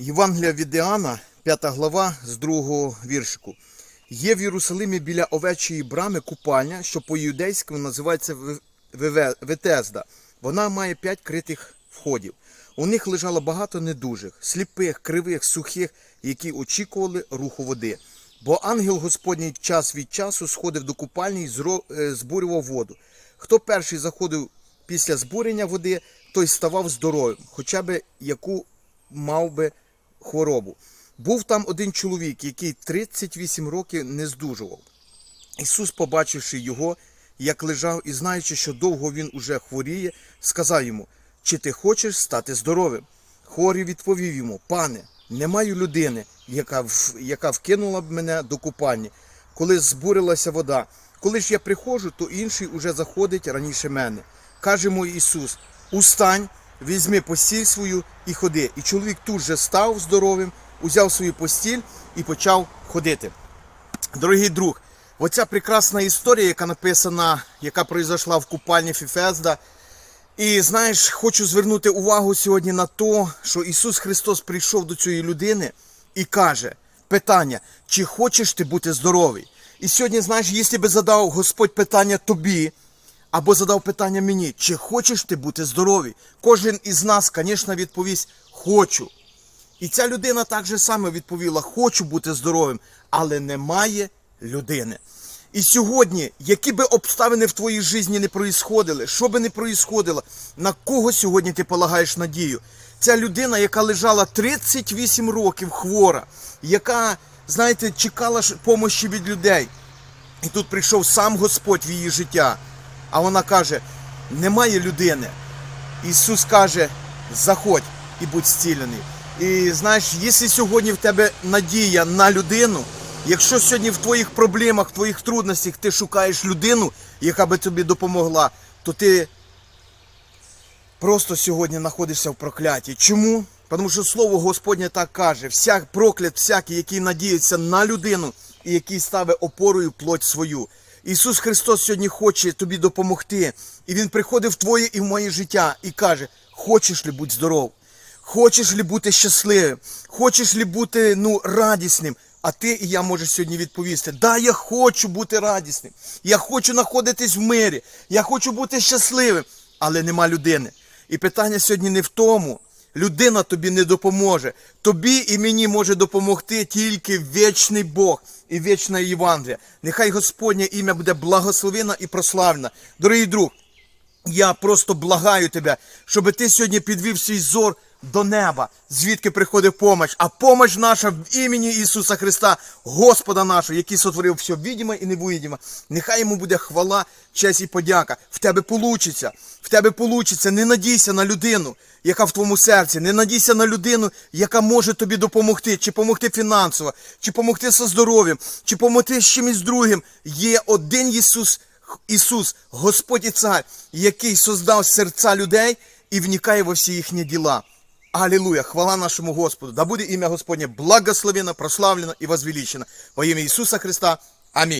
Євангелія від Іоанна, 5 глава з 2 віршику. Є в Єрусалимі біля овечої брами купальня, що по-юдейському називається Ветезда. Вона має п'ять критих входів. У них лежало багато недужих, сліпих, кривих, сухих, які очікували руху води. Бо ангел Господній час від часу сходив до купальні і е, збурював воду. Хто перший заходив після збурення води, той ставав здоровим, хоча б яку мав би хворобу. Був там один чоловік, який 38 років не здужував. Ісус, побачивши його, як лежав і знаючи, що довго він уже хворіє, сказав йому: Чи ти хочеш стати здоровим? Хворий відповів йому: Пане, не маю людини, яка, яка вкинула б мене до купальні, коли збурилася вода. Коли ж я приходжу, то інший уже заходить раніше мене. Каже йому Ісус: Устань, візьми постіль свою і ходи. І чоловік тут же став здоровим, узяв свою постіль і почав ходити. Дорогий друг, оця прекрасна історія, яка написана, яка произошла в купальні Фіфезда. І знаєш, хочу звернути увагу сьогодні на те, що Ісус Христос прийшов до цієї людини і каже: питання, чи хочеш ти бути здоровий? І сьогодні, знаєш, якщо би задав Господь питання тобі, або задав питання мені, чи хочеш ти бути здоровий? Кожен із нас, звісно, відповість хочу. І ця людина так же саме відповіла: хочу бути здоровим, але немає людини. І сьогодні, які би обставини в твоїй житті не проїсходили, що би не проїсходило, на кого сьогодні ти полагаєш надію? Ця людина, яка лежала 38 років хвора, яка, знаєте, чекала помощі від людей. І тут прийшов сам Господь в її життя. А вона каже: немає людини. Ісус каже: заходь і будь зцілений. І знаєш, якщо сьогодні в тебе надія на людину, якщо сьогодні в твоїх проблемах, в твоїх трудностях ти шукаєш людину, яка би тобі допомогла, то ти просто сьогодні знаходишся в прокляті. Чому? Тому що слово Господнє так каже: всяк проклят, всякий, який надіється на людину і який ставить опорою плоть свою. Ісус Христос сьогодні хоче тобі допомогти. І Він приходить в твоє і в моє життя і каже: Хочеш ли бути здоров? Хочеш ли бути щасливим? Хочеш ли бути ну, радісним? А ти і я можу сьогодні відповісти: Да, я хочу бути радісним. Я хочу знаходитись в мирі. Я хочу бути щасливим, але нема людини. І питання сьогодні не в тому. Людина тобі не допоможе. Тобі і мені може допомогти тільки вічний Бог і вічна Євангелія. Нехай Господнє ім'я буде благословено і прославлено. Дорогий друг, я просто благаю тебе, щоб ти сьогодні підвів свій зор до неба, звідки приходить помощь. А помощь наша в імені Ісуса Христа, Господа нашого, який сотворив все відоме і невидиме. Нехай йому буде хвала, честь і подяка. В тебе получиться. В тебе получиться. Не надійся на людину, яка в твоєму серці. Не надійся на людину, яка може тобі допомогти, чи допомогти фінансово, чи допомогти зі здоров'ям, чи допомогти з чимось другим. Є один Ісус. Ісус, Господь і Цар, який создав серця людей і вникає во всі їхні діла. Алілуя! Хвала нашому Господу! Да буде ім'я Господнє благословено, прославлено і возвеличено. Во ім'я Ісуса Христа. Амінь.